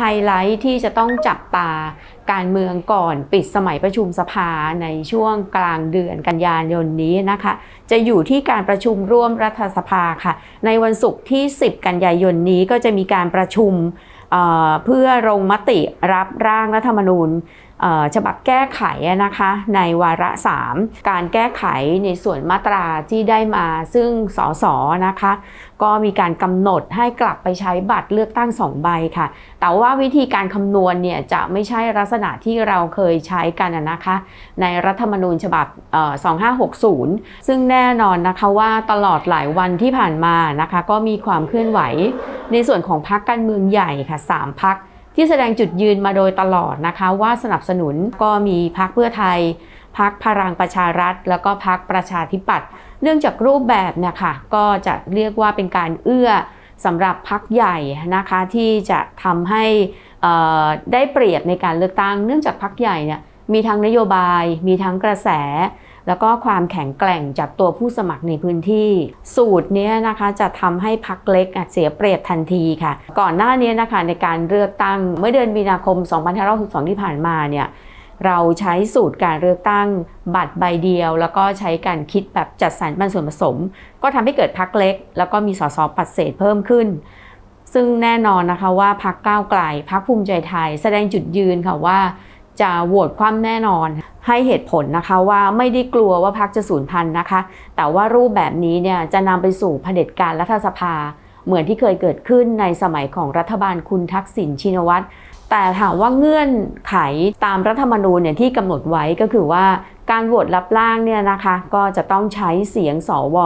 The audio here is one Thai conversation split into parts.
ไฮไลท์ที่จะต้องจับตาการเมืองก่อนปิดสมัยประชุมสภาในช่วงกลางเดือนกันยายนนี้นะคะ จะอยู่ที่การประชุมร่วมรัฐสภาค่ะ ในวันศุกร์ที่ 10 กันยายนนี้ก็จะมีการประชุมเเพื่อลงมติรับร่างรัฐธรรมนูญ ฉบับแก้ไขนะคะในวาระ 3 การแก้ไขในส่วนมาตราที่ได้มาซึ่งสสนะคะก็มีการกำหนดให้กลับไปใช้บัตรเลือกตั้ง2ใบค่ะ แต่ว่าวิธีการคำนวณเนี่ยจะไม่ใช่ลักษณะที่เราเคยใช้กันนะคะ ในรัฐธรรมนูญฉบับเอ่อ2560 ซึ่งแน่นอนนะคะว่าตลอดหลายวันที่ผ่านมานะคะ ก็มีความเคลื่อนไหว ในส่วนของพรรคการเมืองใหญ่ค่ะ 3พัก ที่แสดงจุดยืนมาโดยตลอดนะคะ ว่าสนับสนุนก็มีพรรคเพื่อไทยพักพลังประชารัฐ แล้วก็พักประชาธิปัตย์เนื่องจากรูปแบบเนี่ยค่ะก็จะเรียกว่าเป็นการเอื้อสำหรับพักใหญ่นะคะที่จะทำให้ได้เปรียบในการเลือกตั้ง เนื่องจากพักใหญ่เนี่ยมีทั้งนโยบาย มีทั้งกระแส แล้วก็ความแข็งแกร่งจากตัวผู้สมัครในพื้นที่ สูตรนี้นะคะจะทำให้พักเล็กเสียเปรียบทันทีค่ะ ก่อนหน้านี้นะคะในการเลือกตั้งเมื่อเดือนมีนาคม 2562 ที่ผ่านมาเนี่ยเราใช้สูตรการเลือกตั้งบัตรใบเดียว แล้วก็ใช้การคิดแบบจัดสรรปันส่วนผสม ก็ทำให้เกิดพักเล็ก แล้วก็มีสสปัดเศษเพิ่มขึ้น ซึ่งแน่นอนนะคะว่าพักก้าวไกลพักภูมิใจไทย แสดงจุดยืนค่ะว่าจะโหวตคว่ำแน่นอน ให้เหตุผลนะคะว่าไม่ได้กลัวว่าพักจะสูญพันธุ์นะคะ แต่ว่ารูปแบบนี้เนี่ยจะนำไปสู่เผด็จการรัฐสภา เหมือนที่เคยเกิดขึ้นในสมัยของรัฐบาลคุณทักษิณชินวัตรแต่ถามว่าเงื่อนไขตามรัฐธรรมนูญเนี่ยที่กำหนดไว้ก็คือว่าการโหวตรับร่างเนี่ยนะคะก็จะต้องใช้เสียงสว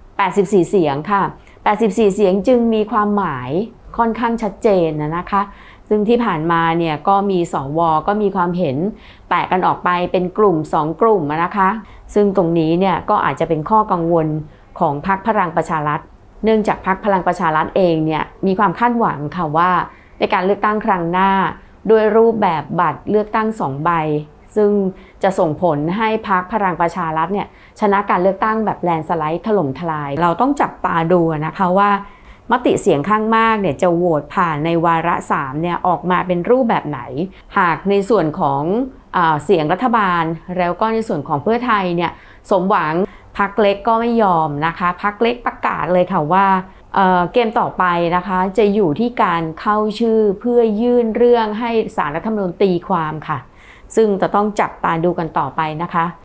84 เสียงค่ะ 84 เสียงจึงมีความหมายค่อนข้างชัดเจนนะคะ ซึ่งที่ผ่านมาเนี่ยก็มีสวก็มีความเห็นแตกกันออกไปเป็นกลุ่ม 2 กลุ่มนะคะ ซึ่งตรงนี้เนี่ยก็อาจจะเป็นข้อกังวลของพรรคพลังประชารัฐ เนื่องจากพรรคพลังประชารัฐเองเนี่ยมีความคาดหวังค่ะว่า ในการเลือกตั้งครั้งหน้า ด้วยรูปแบบบัตรเลือกตั้งสองใบ ซึ่งจะส่งผลให้พรรคพลังประชารัฐเนี่ยชนะการเลือกตั้งแบบแลนสไลด์ถล่มทลาย เราต้องจับตาดูนะคะว่า มติเสียงข้างมากเนี่ยจะโหวตผ่านในวาระ3เนี่ยออกมาเป็นรูปแบบไหน หากในส่วนของอเสียงรัฐบาล แล้วก็ในส่วนของเพื่อไทยเนี่ยสมหวังพักเล็กก็ไม่ยอมนะคะพักเล็กประกาศเลยค่ะว่าเเกมต่อไปนะคะจะอยู่ที่การเข้าชื่อเพื่อยื่นเรื่องให้สารรัฐธรรมนูญตีความค่ะ ซึ่งจะต้องจับตาดูกันต่อไปนะคะ